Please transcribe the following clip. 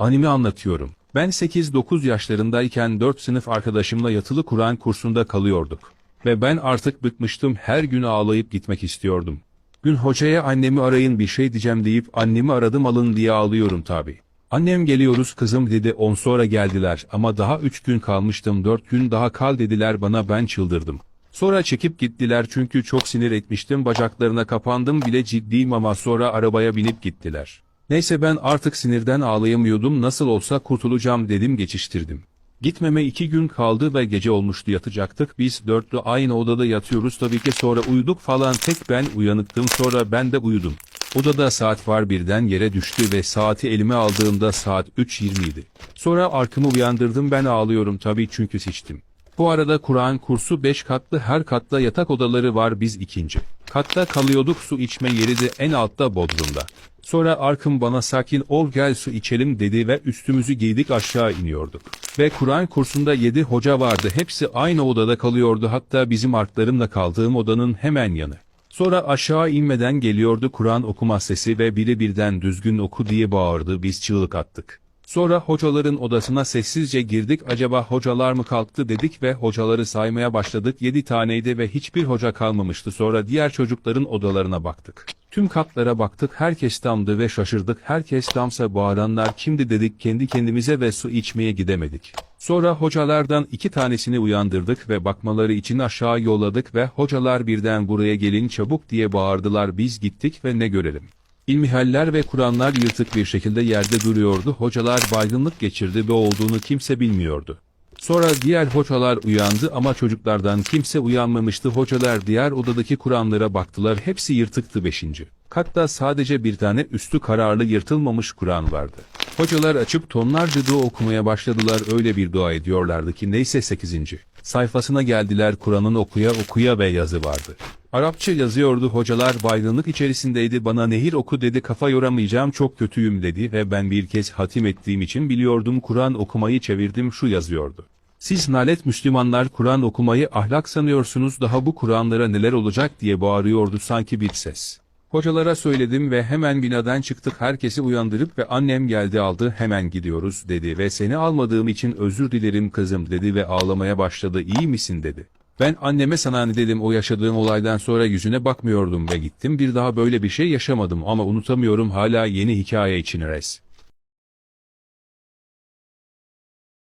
Animi anlatıyorum. Ben 8-9 yaşlarındayken 4 sınıf arkadaşımla yatılı Kur'an kursunda kalıyorduk. Ve ben artık bıkmıştım her gün ağlayıp gitmek istiyordum. Gün hocaya annemi arayın bir şey diyeceğim deyip annemi aradım alın diye ağlıyorum tabi. Annem geliyoruz kızım dedi 10 sonra geldiler ama daha 3 gün kalmıştım 4 gün daha kal dediler bana ben çıldırdım. Sonra çekip gittiler çünkü çok sinir etmiştim bacaklarına kapandım bile ciddiyim ama sonra arabaya binip gittiler. Neyse ben artık sinirden ağlayamıyordum nasıl olsa kurtulacağım dedim geçiştirdim. Gitmeme iki gün kaldı ve gece olmuştu yatacaktık biz dörtlü aynı odada yatıyoruz tabii ki sonra uyuduk falan tek ben uyanıktım sonra ben de uyudum. Odada saat var birden yere düştü ve saati elime aldığımda saat 3.20 idi. Sonra arkamı uyandırdım ben ağlıyorum tabii çünkü sıçtım. Bu arada Kur'an kursu 5 katlı her katta yatak odaları var biz ikinci. Katta kalıyorduk su içme yeri de en altta bodrumda. Sonra Arkım bana sakin ol gel su içelim dedi ve üstümüzü giydik aşağı iniyorduk. Ve Kur'an kursunda 7 hoca vardı hepsi aynı odada kalıyordu hatta bizim arklarımla kaldığım odanın hemen yanı. Sonra aşağı inmeden geliyordu Kur'an okuma sesi ve biri birden düzgün oku diye bağırdı biz çığlık attık. Sonra hocaların odasına sessizce girdik acaba hocalar mı kalktı? dedik ve hocaları saymaya başladık. 7 taneydi ve hiçbir hoca kalmamıştı. Sonra diğer çocukların odalarına baktık. Tüm katlara baktık. Herkes damdı ve şaşırdık. Herkes damsa bağıranlar kimdi dedik. Kendi kendimize ve su içmeye gidemedik. Sonra hocalardan iki tanesini uyandırdık ve bakmaları için aşağı yolladık ve hocalar birden buraya gelin çabuk diye bağırdılar. Biz gittik ve ne görelim. İlmihaller ve Kur'anlar yırtık bir şekilde yerde duruyordu. Hocalar baygınlık geçirdi ve olduğunu kimse bilmiyordu. Sonra diğer hocalar uyandı ama çocuklardan kimse uyanmamıştı. Hocalar diğer odadaki Kur'anlara baktılar. Hepsi yırtıktı 5. Katta sadece bir tane üstü kararlı yırtılmamış Kur'an vardı. Hocalar açıp tonlarca dua okumaya başladılar. Öyle bir dua ediyorlardı ki neyse 8. sayfasına geldiler Kur'an'ın okuya okuya ve yazı vardı. Arapça yazıyordu hocalar baygınlık içerisindeydi bana nehir oku dedi kafa yoramayacağım çok kötüyüm dedi ve ben bir kez hatim ettiğim için biliyordum Kur'an okumayı çevirdim şu yazıyordu. Siz nalet Müslümanlar Kur'an okumayı ahlak sanıyorsunuz daha bu Kur'anlara neler olacak diye bağırıyordu sanki bir ses. Hocalara söyledim ve hemen binadan çıktık herkesi uyandırıp ve annem geldi aldı hemen gidiyoruz dedi ve seni almadığım için özür dilerim kızım dedi ve ağlamaya başladı iyi misin dedi. Ben anneme sana ne dedim o yaşadığım olaydan sonra yüzüne bakmıyordum ve gittim bir daha böyle bir şey yaşamadım ama unutamıyorum hala yeni hikaye için res.